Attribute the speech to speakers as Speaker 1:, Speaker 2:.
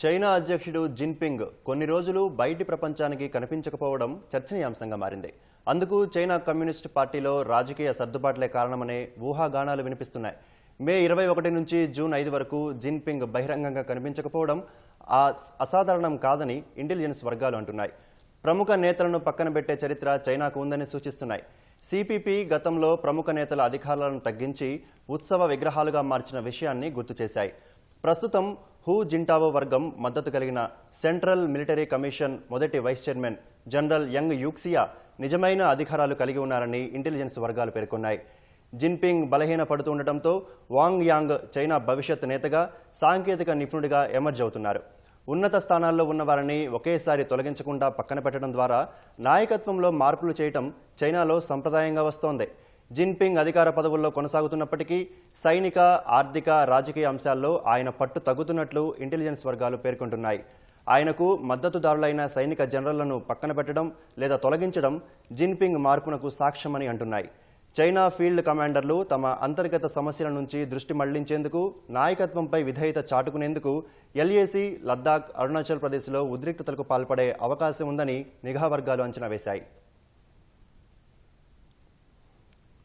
Speaker 1: China అధ్యక్షుడు Jinping కొన్ని రోజులు బయటి ప్రపంచానికి కనిపించకపోవడం చర్చనీయాంశంగా మారింది. అందుకు చైనా కమ్యూనిస్ట్ పార్టీలో రాజకీయ సర్దుబాట్లే కారణమనే ఊహాగానాలు వినిపిస్తున్నాయి. మే ఇరవై ఒకటి నుంచి జూన్ ఐదు వరకు జిన్పింగ్ బహిరంగంగా కనిపించకపోవడం ఆ అసాధారణం కాదని ఇంటెలిజెన్స్ వర్గాలు అంటున్నాయి. ప్రముఖ నేతలను పక్కన పెట్టే చరిత్ర చైనాకు ఉందని సూచిస్తున్నాయి. సిపిపి గతంలో ప్రముఖ నేతల అధికారాలను తగ్గించి ఉత్సవ విగ్రహాలుగా మార్చిన విషయాన్ని గుర్తు చేశాయి. ప్రస్తుతం హూ జింటావో వర్గం మద్దతు కలిగిన సెంట్రల్ మిలిటరీ కమిషన్ మొదటి వైస్ చైర్మన్ జనరల్ యంగ్ యూక్సియా నిజమైన అధికారాలు కలిగి ఉన్నారని ఇంటెలిజెన్స్ వర్గాలు పేర్కొన్నాయి. జిన్పింగ్ బలహీన పడుతుండటంతో వాంగ్ యాంగ్ చైనా భవిష్యత్ నేతగా సాంకేతిక నిపుణుడిగా ఎమర్జ్ అవుతున్నారు. ఉన్నత స్థానాల్లో ఉన్న వారిని ఒకేసారి తొలగించకుండా పక్కన పెట్టడం ద్వారా నాయకత్వంలో మార్పులు చేయటం చైనాలో సంప్రదాయంగా వస్తోంది. జిన్పింగ్ అధికార పదవుల్లో కొనసాగుతున్నప్పటికీ సైనిక ఆర్థిక రాజకీయ అంశాల్లో ఆయన పట్టు తగ్గుతున్నట్లు ఇంటెలిజెన్స్ వర్గాలు పేర్కొంటున్నాయి. ఆయనకు మద్దతుదారులైన సైనిక జనరళ్ళను పక్కన పెట్టడం లేదా తొలగించడం జిన్పింగ్ మార్పునకు సాక్ష్యమని అంటున్నాయి. చైనా ఫీల్డ్ కమాండర్లు తమ అంతర్గత సమస్యల నుంచి దృష్టి మళ్ళించేందుకు నాయకత్వంపై విధేయత చాటుకునేందుకు ఎల్ఏసీ లద్దాఖ్ అరుణాచల్ ప్రదేశ్లో ఉద్రిక్తతలకు పాల్పడే అవకాశం ఉందని నిఘా వర్గాలు అంచనా వేశాయి.